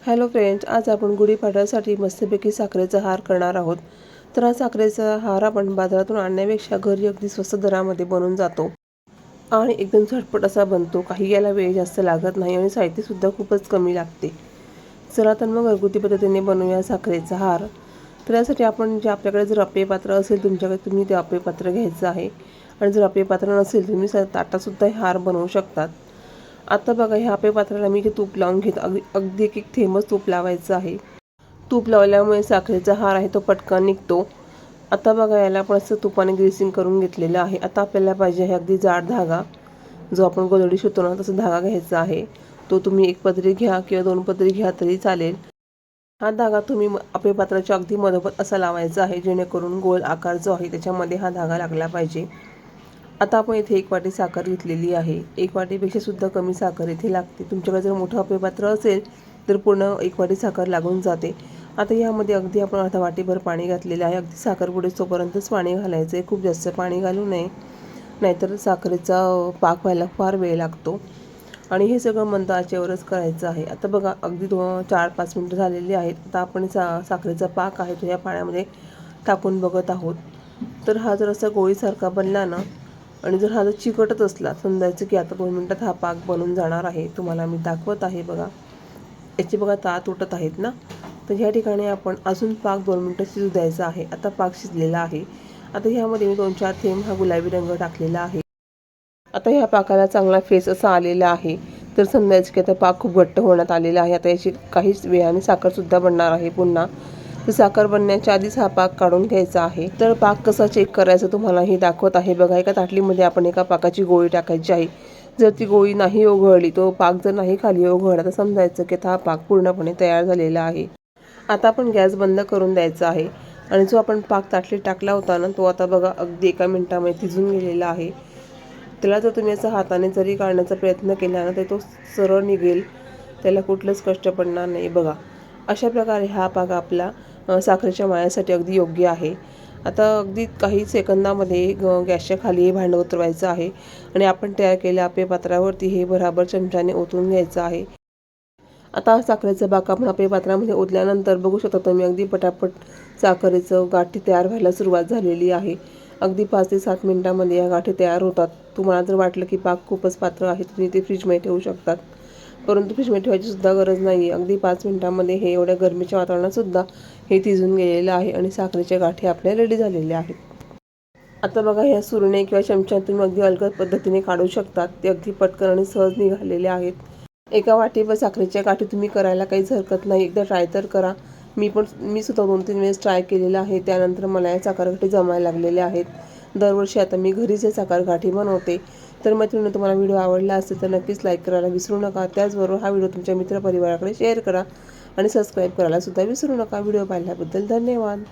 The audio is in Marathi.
हॅलो फ्रेंड्स आज आपण गुढीपाडव्यासाठी मस्तपैकी साखरेचा हार करणार आहोत. तर हा साखरेचा हार आपण बाजारातून आणण्यापेक्षा घरी अगदी स्वस्त दरामध्ये बनून जातो. आणि एकदम झटपट असा बनतो. काही याला वेळ जास्त लागत नाही आणि साहित्यसुद्धा खूपच कमी लागते. चला तर मग घरगुती पद्धतीने बनवूया साखरेचा हार. तर यासाठी आपण जे आपल्याकडे जर अप्पे पात्र असेल तुमच्याकडे तुम्ही ते अप्पे पात्र घ्यायचं आहे. आणि जर अप्पे पात्र नसेल तुम्ही स ताटासुद्धा हे हार बनवू शकतात. आता बघा ह्या आपल्या पात्राला मी इथे तूप लावून घेत अगदी अगदी एक एक थेंबच तूप लावायचं आहे. तूप लावल्यामुळे साखरेचा हार आहे तो पटकन निघतो. आता बघा याला आपण असं तुपाने ग्रेसिंग करून घेतलेलं आहे. आता आपल्याला पाहिजे आहे अगदी जाड धागा. जो आपण गोधडी शिवतो ना तसा धागा घ्यायचा आहे. तो तुम्ही एक पदरी घ्या किंवा दोन पदरी घ्या तरी चालेल. हा धागा तुम्ही आपल्या पात्राच्या अगदी मधोमध असा लावायचा आहे जेणेकरून गोल आकार जो आहे त्याच्यामध्ये हा धागा लागला पाहिजे. आता आपण इथे एक वाटी साखर घेतलेली आहे. एक वाटीपेक्षा सुद्धा कमी साखर इथे लागते. तुमच्याकडे जर मोठं अपेपात्र असेल तर पूर्ण एक वाटी साखर लागून जाते. आता यामध्ये अगदी आपण अर्धा वाटीभर पाणी घातलेलं आहे. अगदी साखर तोपर्यंतच पाणी घालायचं आहे. खूप जास्त पाणी घालू नये. नाहीतर साखरेचा पाक व्हायला फार वेळ लागतो. आणि हे सगळं मंद आचेवरच करायचं आहे. आता बघा अगदी दोन चार पाच मिनटं झालेली आहेत. आता आपण सा साखरेचा पाक आहे तो या पाण्यामध्ये टाकून बघत आहोत. तर हा जर असा गोळीसारखा बनला ना आणि जर हा जर चिकटत असला समजायचं की आता दोन मिनटात हा पाक बनून जाणार आहे तुम्हाला मी दाखवत आहे बघा. याचे बघा तात तुटत आहेत ना? तर ह्या ठिकाणी आपण अजून पाक दोन मिनटं शिजू द्यायचा आहे. आता पाक शिजलेला आहे. आता ह्यामध्ये मी दोन चार थेंब हा गुलाबी रंग टाकलेला आहे. आता ह्या पाकाला चांगला फेस असा आलेला आहे. तर समजायचं की आता पाक खूप घट्ट होण्यात आलेला आहे. आता याची काहीच वेळाने साखरसुद्धा बनणार आहे पुन्हा. तर साखर बनण्याच्या आधीच हा पाक काढून घ्यायचा आहे. तर पाक कसा चेक करायचा तुम्हाला हे दाखवत आहे. बघा एका ताटलीमध्ये आपण एका पाकाची गोळी टाकायची आहे. जर ती गोळी नाही ओघळली तो पाक जर नाही खाली ओघळला तर समजायचं की हा पाक पूर्णपणे तयार झालेला आहे. आता आपण गॅस बंद करून द्यायचा आहे. आणि जो आपण पाक ताटलीत टाकला होता ना तो आता बघा अगदी एका मिनटामध्ये तिजून गेलेला आहे. त्याला जर तुम्ही असं हाताने जरी काढण्याचा प्रयत्न केला ना तर तो सरळ निघेल. त्याला कुठलंच कष्ट पडणार नाही. बघा अशा प्रकारे हा पाक आपला साखरेच्या मायासाठी अगदी योग्य आहे. आता अगदी काही सेकंदामध्ये ग गॅसच्या खाली हे भांडं उतरवायचं आहे आणि आपण तयार केलेल्या आपल्या पात्रावरती हे बराबर चमच्याने ओतून घ्यायचं आहे. आता साखरेचं बाक आपण आपल्या पात्रामध्ये ओतल्यानंतर बघू शकता तुम्ही अगदी पटापट साखरेचं गाठी तयार व्हायला सुरुवात झालेली आहे. अगदी पाच ते सात मिनटामध्ये या गाठी तयार होतात. तुम्हाला जर वाटलं की पाक खूपच पात्र आहे तुम्ही ते फ्रीजमध्ये ठेवू शकतात. परंतु फ्रीजमध्ये ठेवायची सुद्धा गरज नाही अगदी पाच मिनटामध्ये हे एवढ्या गरमीच्या वातावरणातसुद्धा हे तिजून गेलेलं आहे आणि साखरेच्या गाठी आपल्या रेडी झालेल्या आहेत. आता बघा ह्या सुरणे किंवा चमच्यात तुम्ही अगदी अलगद पद्धतीने काढू शकतात. ते अगदी पटकन आणि सहज निघालेले आहेत. एका वाटीवर साखरेच्या गाठी तुम्ही करायला काहीच हरकत नाही. एकदा ट्राय तर करा. मी पण मी सुद्धा दोन तीन वेळेस ट्राय केलेलं आहे. त्यानंतर मला या साखरगाठी जमायला लागलेल्या आहेत. दरवर्षी आता मी घरीच हे साखरगाठी बनवते. तर मैत्रिणी तुम्हाला व्हिडिओ आवडला असेल तर नक्कीच लाईक करायला विसरू नका. त्याचबरोबर हा व्हिडिओ तुमच्या मित्रपरिवाराकडे शेअर करा आणि सबस्क्राईब करायला सुद्धा विसरू नका. व्हिडिओ पाहिल्याबद्दल धन्यवाद.